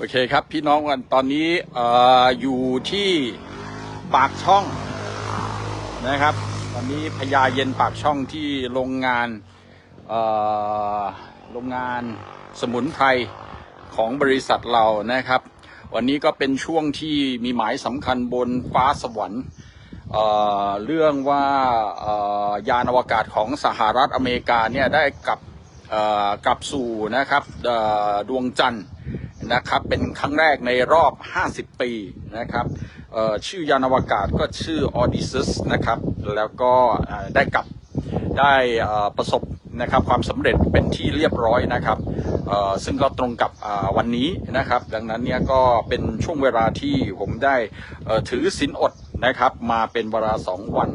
โอเคครับ พี่น้องกันตอนนี้ออยู่ที่ปากช่องนะครับ ตอนนี้พญาเย็นปากช่องที่โรงงานโรงงานสมุนไพรของบริษัทเรานะครับ วันนี้ก็เป็นช่วงที่มีหมายสำคัญบนฟ้าสวรรค์เเรื่องว่ายานอวกาศของสหรัฐอเมริกาเนี่ยได้กลับกลับสู่นะครับดวงจันทร์ นะครับ เป็นครั้งแรกในรอบ 50 ปีนะครับชื่อยานอวกาศก็ชื่อ Odysseus นะครับ แล้วก็ได้กลับได้ประสบนะครับความสำเร็จเป็นที่เรียบร้อยนะครับซึ่งก็ตรงกับวันนี้นะครับ ดังนั้นเนี่ยก็เป็นช่วงเวลาที่ผมได้ถือศีลอดนะครับ มาเป็นเวลาสองวัน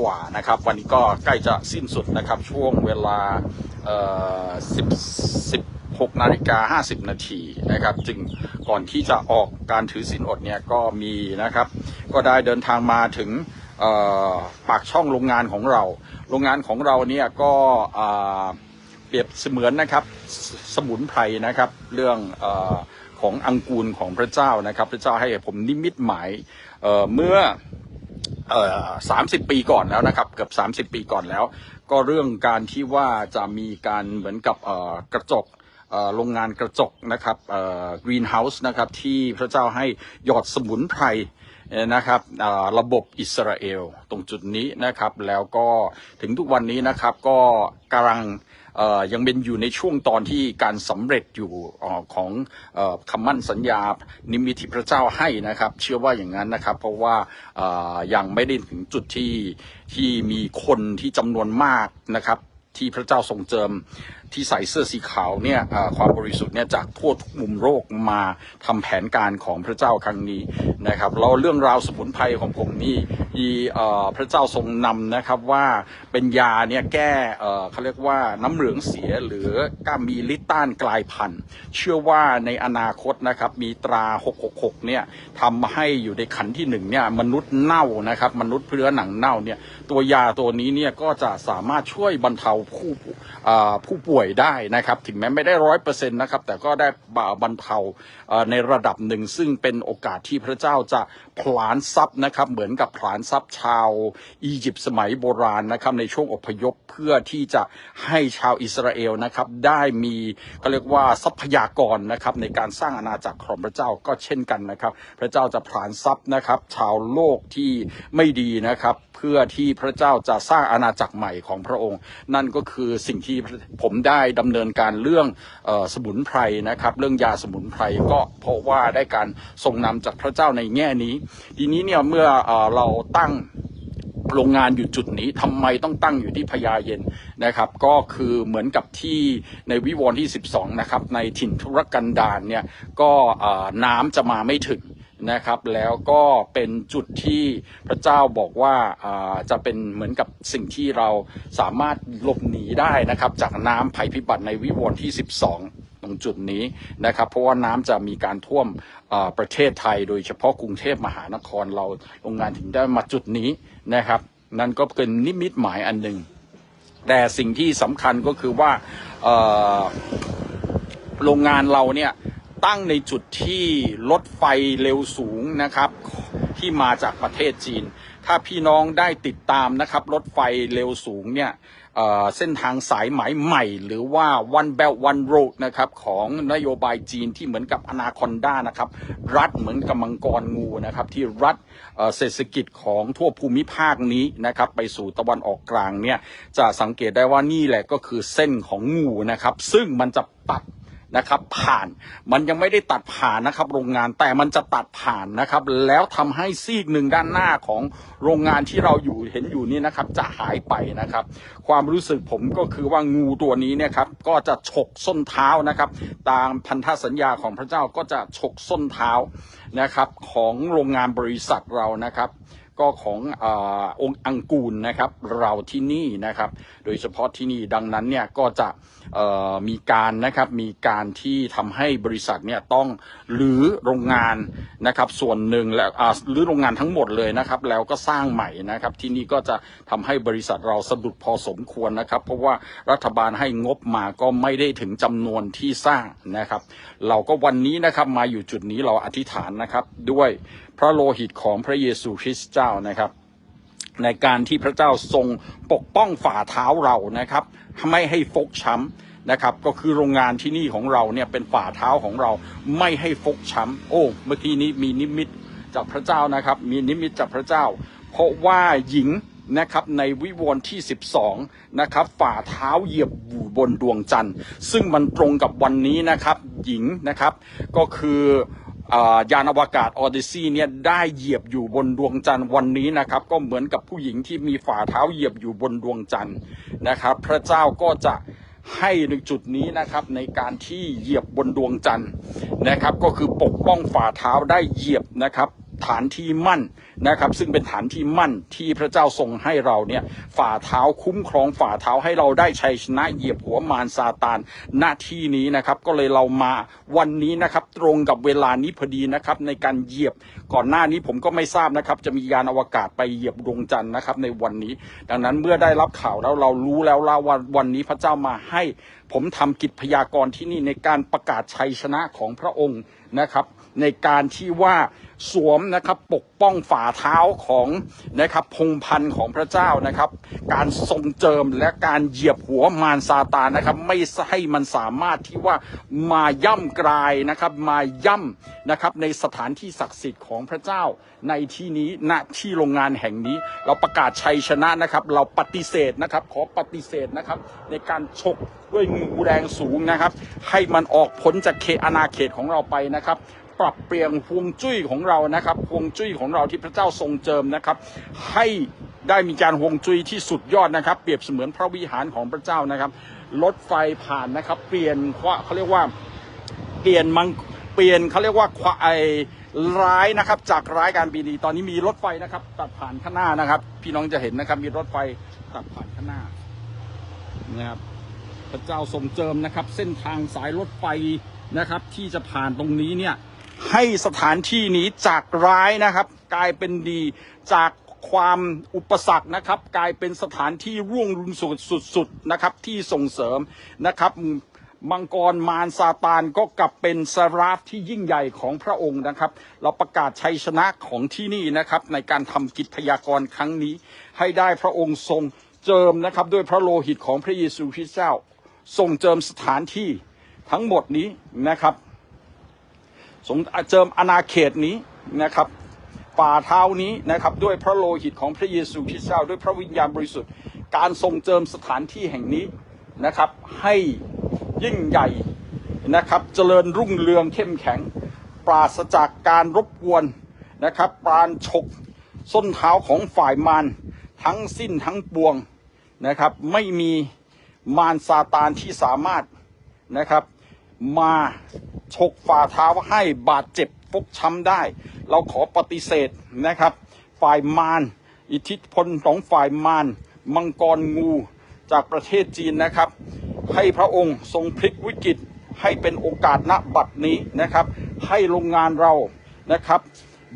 กว่านะครับ วันนี้ก็ใกล้จะสิ้นสุดนะครับช่วงเวลาเอ่อ10 16นาฬิกา50 นาทีนะครับ จึงก่อนที่จะออกการถือศีลอดเนี่ยก็มีนะครับ ก็ได้เดินทางมาถึงปากช่องโรงงานของเรา โรงงานของเราเนี่ยก็เปรียบเสมือนนะครับสสมุนไพรนะครับเรื่องอของอังกูลของพระเจ้านะครับ พระเจ้าให้ผมนิมิตหมายเเมื่อสามสิบปีก่อนแล้วนะครับเกือบสามสิบปีก่อนแล้ว ก็เรื่องการที่ว่าจะมีการเหมือนกับกระจก โรงงานกระจกนะครับกรีนเฮาส์นะครับที่พระเจ้าให้หยอดสมุนไพรนะครับระบบอิสราเอลตรงจุดนี้นะครับ แล้วก็ถึงทุกวันนี้นะครับก็กำลังยังเป็นอยู่ในช่วงตอนที่การสำเร็จอยู่ของคำมั่นสัญญา นิมิตที่พระเจ้าให้นะครับ เชื่อว่าอย่างนั้นนะครับ เพราะว่ายังไม่ได้ถึงจุดที่ที่มีคนที่จำนวนมากนะครับที่พระเจ้าทรงเจิมที่ใส่เสื้อสีขาวเนี่ยความบริสุทธิ์เนี่ยจากทั่วทุกมุมโลกมาทำแผนการของพระเจ้าครั้งนี้นะครับแล้วเรื่องราวสมุนไพรของผมนี่ที่พระเจ้าทรงนำนะครับว่าเป็นยาเนี่ยแก้เขาเรียกว่าน้ำเหลืองเสียหรือก้ามีลิต้านกลายพันธุ์ เชื่อว่าในอนาคตนะครับมีตรา 666 เนี่ยทำให้อยู่ในขันที่หนึ่งเนี่ยมนุษย์เน่านะครับมนุษย์เพื่อหนังเน่าเนี่ยตัวยาตัวนี้เนี่ยก็จะสามารถช่วยบรรเทาผู้ผู้ป่วยได้นะครับ ถึงแม้ไม่ได้ร้อยเปอร์เซ็นต์นะครับ แต่ก็ได้บรรเทาในระดับหนึ่ง ซึ่งเป็นโอกาสที่พระเจ้าจะผลานทรัพย์นะครับ เหมือนกับผลานทรัพย์ชาวอียิปต์สมัยโบราณนะครับ ในช่วงอพยพเพื่อที่จะให้ชาวอิสราเอลนะครับ ได้มีเขาเรียกว่าทรัพยากรนะครับ ในการสร้างอาณาจักรของพระเจ้าก็เช่นกันนะครับ พระเจ้าจะผลานทรัพย์นะครับ ชาวโลกที่ไม่ดีนะครับ เพื่อที่พระเจ้าจะสร้างอาณาจักรใหม่ของพระองค์ นั่นก็คือสิ่งที่ผมได้ได้ดำเนินการเรื่องออสมุนไพรนะครับ เรื่องยาสมุนไพรก็เพราะว่าได้การทรงนำจากพระเจ้าในแง่นี้ ทีนี้เนี่ยเมื่อเออเราตั้งโรงงานอยู่จุดนี้ทำไมต้องตั้งอยู่ที่พญาเย็นนะครับ ก็คือเหมือนกับที่ในวิวรณ์ที่ 12 นะครับ ในถิ่นทุรกันดารเนี่ยก็น้ำจะมาไม่ถึง นะครับแล้วก็เป็นจุดที่พระเจ้าบอกว่าจะเป็นเหมือนกับสิ่งที่เราสามารถหลบหนีได้นะครับ จากน้ำภัยพิบัติในวิวรณ์ที่ 12ตรงจุดนี้นะครับเพราะว่าน้ำจะมีการท่วมประเทศไทย โดยเฉพาะกรุงเทพมหานครเราโรงงานถึงได้มาจุดนี้นะครับ นั่นก็เป็นนิมิตหมายอันหนึ่งแต่สิ่งที่สำคัญก็คือว่าโรงงานเราเนี่ย ตั้งในจุดที่รถไฟเร็วสูงนะครับ ที่มาจากประเทศจีน ถ้าพี่น้องได้ติดตามนะครับ รถไฟเร็วสูงเนี่ยเเส้นทางสายไหมใหม่ หรือว่า one belt one road นะครับของนโยบายจีนที่เหมือนกับอนาคอนด้านะครับ รัฐเหมือนกับมังกรงูนะครับ ที่รัฐเเศรษฐกิจของทั่วภูมิภาคนี้นะครับ ไปสู่ตะวันออกกลางเนี่ยจะสังเกตได้ว่านี่แหละก็คือเส้นของงูนะครับ ซึ่งมันจะตัด นะครับ ผ่านมันยังไม่ได้ตัดผ่านนะครับ โรงงานแต่มันจะตัดผ่านนะครับ แล้วทำให้ซีกหนึ่งด้านหน้าของโรงงานที่เราอยู่เห็นอยู่นี่นะครับ จะหายไปนะครับ ความรู้สึกผมก็คือว่างูตัวนี้เนี่ยครับก็จะฉกส้นเท้านะครับ ตามพันธสัญญาของพระเจ้าก็จะฉกส้นเท้านะครับ ของโรงงานบริษัทเรานะครับ ก็ของอองค์อังกูลนะครับเราที่นี่นะครับ โดยเฉพาะที่นี่ดังนั้นเนี่ยก็จะมีการนะครับมีการที่ทำให้บริษัทเนี่ยต้องหรือโรงงานนะครับส่วนหนึ่งแล้วอ่าหรือโรงงานทั้งหมดเลยนะครับแล้วก็สร้างใหม่นะครับที่นี่ก็จะทำให้บริษัทเราสะดุดพอสมควรนะครับ เพราะว่ารัฐบาลให้งบมาก็ไม่ได้ถึงจำนวนที่สร้างนะครับ เราก็วันนี้นะครับมาอยู่จุดนี้เราอธิษฐานนะครับด้วย พระโลหิตของพระเยซูคริสต์เจ้านะครับ ในการที่พระเจ้าทรงปกป้องฝ่าเท้าเรานะครับไม่ให้ฟกช้ำนะครับ ก็คือโรงงานที่นี่ของเราเนี่ยเป็นฝ่าเท้าของเราไม่ให้ฟกช้ำโอ้เมื่อกี้นี้มีนิมิตจากพระเจ้านะครับ มีนิมิตจากพระเจ้า เพราะว่าหญิงนะครับในวิวรณ์ที่ 12นะครับฝ่าเท้าเหยียบอยู่บนดวงจันทร์ ซึ่งมันตรงกับวันนี้นะครับหญิงนะครับก็คือ ยานอวกาศออ y ซีเนี่ยได้เหยียบอยู่บนดวงจันทร์วันนี้นะครับ ก็เหมือนกับผู้หญิงที่มีฝ่าเท้าเหยียบอยู่บนดวงจันทร์นะครับ พระเจ้าก็จะให้ในจุดนี้นะครับในการที่เหยียบบนดวงจันทร์นะครับ ก็คือปกป้องฝ่าเท้าได้เหยียบนะครับ ฐานที่มั่นนะครับ ซึ่งเป็นฐานที่มั่นที่พระเจ้าทรงให้เราเนี่ยฝ่าเท้าคุ้มครองฝ่าเท้าให้เราได้ชัยชนะเหยียบหัวมารซาตานหน้าที่นี้นะครับ ก็เลยเรามาวันนี้นะครับ ตรงกับเวลานี้พอดีนะครับ ในการเหยียบก่อนหน้านี้ผมก็ไม่ทราบนะครับ จะมียานอวกาศไปเหยียบดวงจันทร์นะครับ ในวันนี้ ดังนั้นเมื่อได้รับข่าวแล้วเรารู้แล้วว่าวันวันนี้พระเจ้ามาให้ ผมทำกิจพยากรณ์ที่นี่ในการประกาศชัยชนะของพระองค์นะครับ ในการที่ว่า สวมนะครับปกป้องฝ่าเท้าของนะครับพงพันธ์ของพระเจ้านะครับ การทรงเจิมและการเหยียบหัวมารซาตานนะครับ ไม่ให้มันสามารถที่ว่ามาย่ำกลายนะครับมาย่ำนะครับในสถานที่ศักดิ์สิทธิ์ของพระเจ้าในที่นี้ณที่โรงงานแห่งนี้ เราประกาศชัยชนะนะครับ เราปฏิเสธนะครับ ขอปฏิเสธนะครับ ในการฉกด้วยงูแรงสูงนะครับ ให้มันออกพ้นจากเขตอาณาเขตของเราไปนะครับ ปรับเปลี่ยนฮวงจุ้ยของเรานะครับฮวงจุ้ยของเราที่พระเจ้าทรงเจิมนะครับ ให้ได้มีการฮวงจุ้ยที่สุดยอดนะครับ เปรียบเสมือนพระวิหารของพระเจ้านะครับรถไฟผ่านนะครับ เปลี่ยนเขาเรียกว่าเปลี่ยนมังเปลี่ยนเขาเรียกว่าควาไอร้ายนะครับจากร้ายการปีดีตอนนี้มีรถไฟนะครับ ตัดผ่านข้างหน้านะครับ พี่น้องจะเห็นนะครับ มีรถไฟตัดผ่านข้างหน้านะครับพระเจ้าทรงเจิมนะครับ เส้นทางสายรถไฟนะครับ ที่จะผ่านตรงนี้เนี่ย ให้สถานที่นี้จากร้ายนะครับ กลายเป็นดีจากความอุปสรรคนะครับ กลายเป็นสถานที่ร่วงรุนสุดสุดๆนะครับที่ส่งเสริมนะครับมังกรมารซาตานก็กลับเป็นสราฟที่ยิ่งใหญ่ของพระองค์นะครับ เราประกาศชัยชนะของที่นี่นะครับ ในการทำกิจพยากรณ์ครั้งนี้ ให้ได้พระองค์ทรงเจิมนะครับ ด้วยพระโลหิตของพระเยซูคริสต์เจ้าทรงเจิมสถานที่ทั้งหมดนี้นะครับ ทรงเจิมอาณาเขตนี้นะครับฝ่าเท้านี้นะครับด้วยพระโลหิตของพระเยซูคริสต์เจ้าด้วยพระวิญญาณบริสุทธิ์ การทรงเจิมสถานที่แห่งนี้นะครับให้ยิ่งใหญ่นะครับเจริญรุ่งเรืองเข้มแข็ง ปราศจากการรบกวนนะครับปราณฉกส้นเท้าของฝ่ายมารทั้งสิ้นทั้งปวงนะครับไม่มีมารซาตานที่สามารถนะครับมา ฉกฝ่าเท้าให้บาดเจ็บฟกช้ำได้ เราขอปฏิเสธนะครับ ฝ่ายมารอิทธิพลของฝ่ายมารมังกรงูจากประเทศจีนนะครับ ให้พระองค์ทรงพลิกวิกฤตให้เป็นโอกาสณบัดนี้นะครับ ให้โรงงานเรานะครับ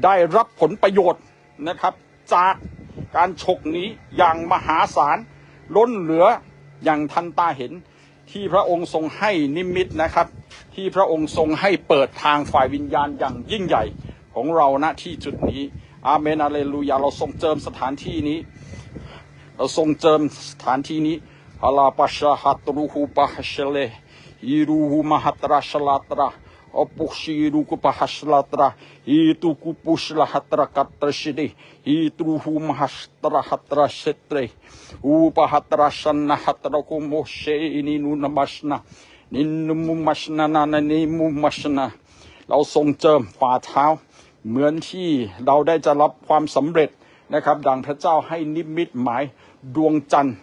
ได้รับผลประโยชน์นะครับ จากการฉกนี้อย่างมหาศาลล้นเหลืออย่างทันตาเห็น ที่พระองค์ทรงให้นิมิตนะครับ ที่พระองค์ทรงให้เปิดทางฝ่ายวิญญาณอย่างยิ่งใหญ่ของเราณที่จุดนี้ อาเมนอาเลลูยาเราทรงเจิมสถานที่นี้ เราทรงเจิมสถานที่นี้ฮาลาปัชฮัตรูฮูปะฮเชเลฮิรูฮูมหัตราชลาตรา อปุชีรูกุปะฮัชลาตราอีตุกุปุชลาหัตรากัตรชิดีอีตรูฮูมหัสตราหัตราเชตเรอูปะหัตราชันนะหัตราคุโมเชอินินุนมัชนานินุมุมัชนานานิมุมัชนาเราทรงเจิมฝ่าเท้า เหมือนที่เราได้จะรับความสำเร็จนะครับ ดังพระเจ้าให้นิมิตหมายดวงจันทร์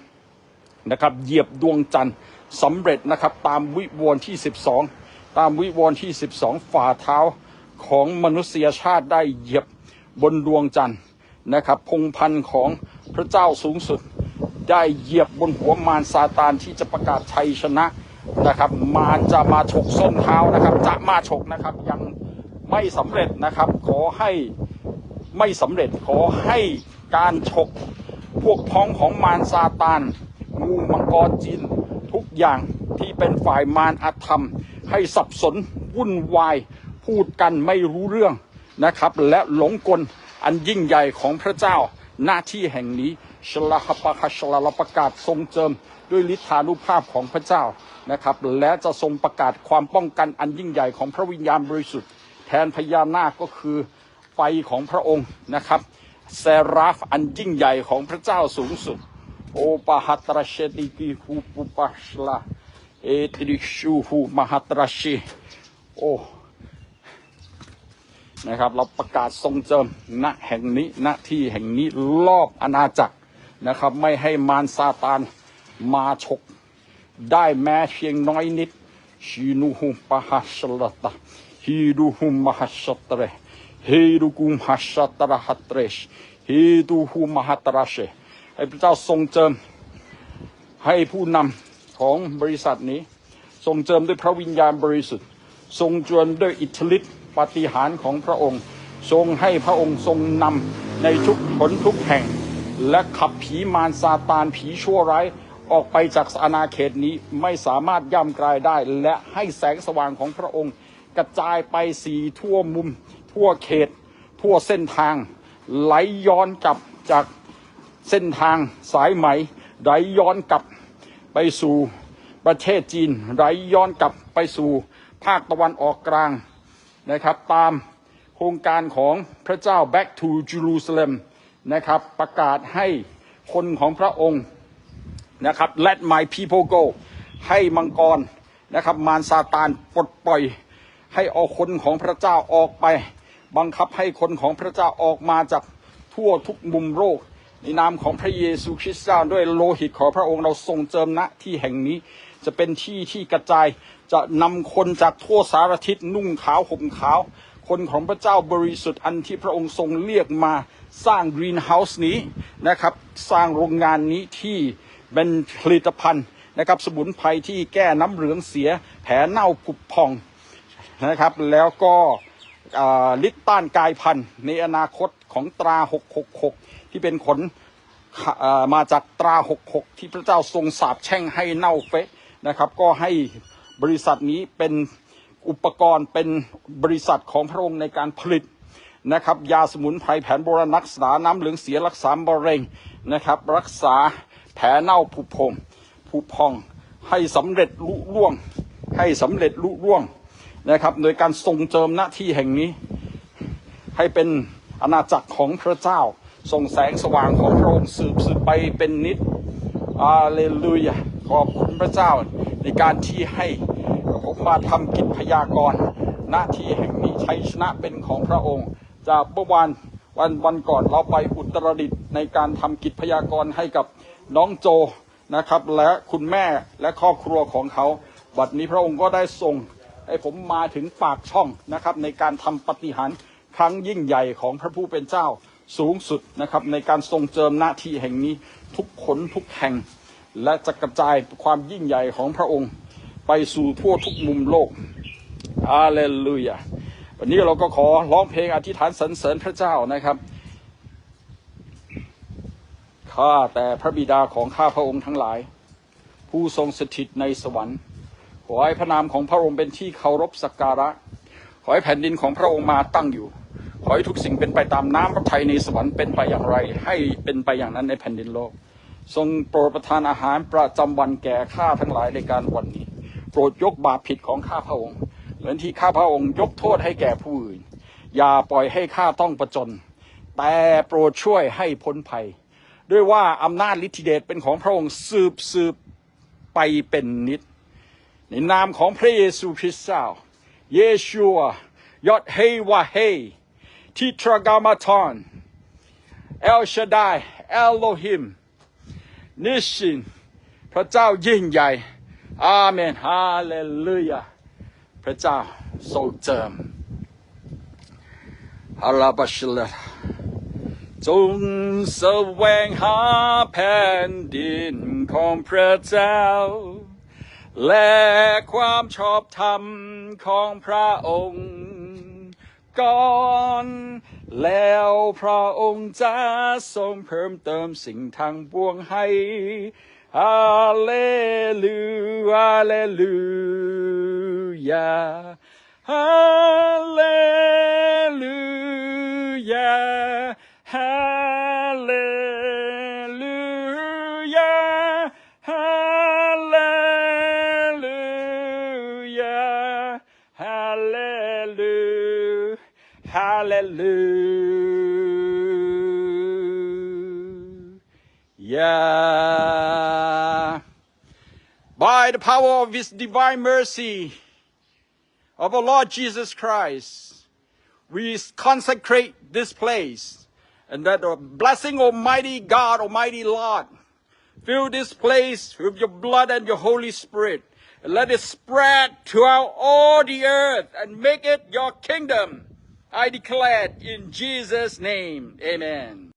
นะครับ เหยียบดวงจันทร์สำเร็จนะครับ ตามวิวรที่ 12 ตามวิวรณ์ที่ 12 ฝ่าเท้าของมนุษยชาติได้เหยียบบนดวงจันทร์นะครับพงพันธ์ของพระเจ้าสูงสุด ได้เหยียบบนหัวมารซาตานที่จะประกาศชัยชนะนะครับมารจะมาฉกส้นเท้านะครับ จะมาฉกนะครับยังไม่สำเร็จนะครับ ขอให้ไม่สำเร็จขอให้การฉกพวกพ้องของมารซาตานงูมังกรจีนทุกอย่างที่เป็นฝ่ายมารอธรรม ให้สับสนวุ่นวาย พูดกันไม่รู้เรื่องนะครับ และหลงกลอันยิ่งใหญ่ของพระเจ้าหน้าที่แห่งนี้ชลาปะคชลาลประกาศทรงเจิมด้วยฤทธานุภาพของพระเจ้านะครับ และจะทรงประกาศความป้องกันอันยิ่งใหญ่ของพระวิญญาณบริสุทธิ์ แทนพญานาคก็คือไฟของพระองค์นะครับเซราฟอันยิ่งใหญ่ของพระเจ้าสูงสุดโอปะหัตราเชติกิฮูปุปัชลา เอตริชูฮูมหัตราเชโอนะครับ เราประกาศทรงเจิมณแห่งนี้ณที่แห่งนี้รอบอาณาจักรนะครับ ไม่ให้มารซาตานมาฉกได้แม้เพียงน้อยนิดชีนูหุมปะฮัชลตาฮีดูหุมมหัชตเรฮีดูกุมหัชตระหัตเรชฮีดูหุมมหัตราเชให้พระเจ้าทรงเจิมให้ผู้นำ ของบริษัทนี้ ทรงเจิมด้วยพระวิญญาณบริสุทธิ์ ทรงจวนด้วยอิทธิฤทธิปาฏิหาริย์ของพระองค์ ทรงให้พระองค์ทรงนำในทุกผลทุกแห่ง และขับผีมารซาตานผีชั่วร้ายออกไปจากอาณาเขตนี้ไม่สามารถย่ำกลายได้ และให้แสงสว่างของพระองค์ กระจายไปสีทั่วมุม ทั่วเขต ทั่วเส้นทาง ไหลย้อนกลับจากเส้นทางสายไหมไหลย้อนกลับ ไปสู่ประเทศจีนไหลย้อนกลับไปสู่ภาคตะวันออกกลางนะครับ ตามโครงการของพระเจ้า Back to Jerusalem นะครับประกาศให้คนของพระองค์นะครับ Let my people go ให้มังกรนะครับมารซาตานปลดปล่อย ให้เอาคนของพระเจ้าออกไป บังคับให้คนของพระเจ้าออกมาจากทั่วทุกมุมโลก ในนามของพระเยซูคริสต์เจ้าด้วยโลหิตของพระองค์เราทรงเจิมณที่แห่งนี้ จะเป็นที่ที่กระจายจะนำคนจากทั่วสารทิศนุ่งขาวห่มขาว คนของพระเจ้าบริสุทธิ์อันที่พระองค์ทรงเรียกมาสร้างกรีนเฮาส์นี้นะครับ สร้างโรงงานนี้ที่เป็นผลิตภัณฑ์นะครับสมุนไพรที่แก้น้ำเหลืองเสียแผลเน่าผุพองนะครับ แล้วก็ลิตต้านกายพันธุ์ในอนาคตของตรา 666 ที่เป็นขนมาจากตรา 66 ที่พระเจ้าทรงสาบแช่งให้เน่าเฟะนะครับ ก็ให้บริษัทนี้เป็นอุปกรณ์เป็นบริษัทของพระองค์ในการผลิตนะครับ ยาสมุนไพรแผนโบราณรักษาน้ำเหลืองเสียรักษามะเร็งนะครับ รักษาแผลเน่าผุพองผุพองให้สำเร็จลุล่วง ให้สำเร็จลุล่วงนะครับ โดยการทรงเจิมหน้าที่แห่งนี้ ให้เป็นอาณาจักรของพระเจ้า ส่งแสงสว่างของพระองค์สืบสืบไปเป็นนิดอาเลลูยาขอบคุณพระเจ้าในการที่ให้ผมมาทำกิจพยากรณ์หน้าที่แห่งนี้ชัยชนะเป็นของพระองค์ จากเมื่อวานวันวันก่อนเราไปอุตรดิตถ์ในการทำกิจพยากรณ์ให้กับน้องโจนะครับ และคุณแม่และครอบครัวของเขาบัดนี้พระองค์ก็ได้ส่งให้ผมมาถึงปากช่องนะครับ ในการทำปฏิหารครั้งยิ่งใหญ่ของพระผู้เป็นเจ้า สูงสุดนะครับในการทรงเจิมหน้าที่แห่งนี้ทุกขนทุกแห่ง และจะกระจายความยิ่งใหญ่ของพระองค์ ไปสู่ทั่วทุกมุมโลกอาเลลูยาวันนี้เราก็ขอร้องเพลงอธิษฐานสรรเสริญพระเจ้านะครับข้าแต่พระบิดาของข้าพระองค์ทั้งหลาย ผู้ทรงสถิตในสวรรค์ ขอให้พระนามของพระองค์เป็นที่เคารพสักการะ ขอให้แผ่นดินของพระองค์มาตั้งอยู่ ขอให้ทุกสิ่งเป็นไปตามน้ำพระทัยในสวรรค์เป็นไปอย่างไร ให้เป็นไปอย่างนั้นในแผ่นดินโลก ทรงโปรดประทานอาหารประจำวันแก่ข้าทั้งหลายในการวันนี้ โปรดยกบาปผิดของข้าพระองค์ เหมือนที่ข้าพระองค์ยกโทษให้แก่ผู้อื่น อย่าปล่อยให้ข้าต้องประจน แต่โปรดช่วยให้พ้นภัย ด้วยว่าอำนาจฤทธิเดชเป็นของพระองค์สืบสืบไปเป็นนิด ในนามของพระเยซูคริสต์เจ้า เยชัวยอดเฮวาเฮ ทิทรากามาทอนเอลชาดายเอลโลฮิมนิชินพระเจ้ายิ่งใหญ่ อาเมน ฮาเลลูยา พระเจ้าทรงเจิมฮาลาบัชเลจจงแสวงหาแผ่นดินของพระเจ้า และความชอบธรรมของพระองค์ ก่อน แล้วพระองค์จะทรงเพิ่มเติมสิ่งทางบวงให้ฮาเลลูฮาเลลูยาฮาเลลูยาฮา ยา by the power of His divine mercy of our Lord Jesus Christ, we consecrate this place, and that the blessing, Almighty God, Almighty Lord, fill this place with your blood and your Holy Spirit, and let it spread throughout all the earth and make it your kingdom. I declare in Jesus' name. Amen.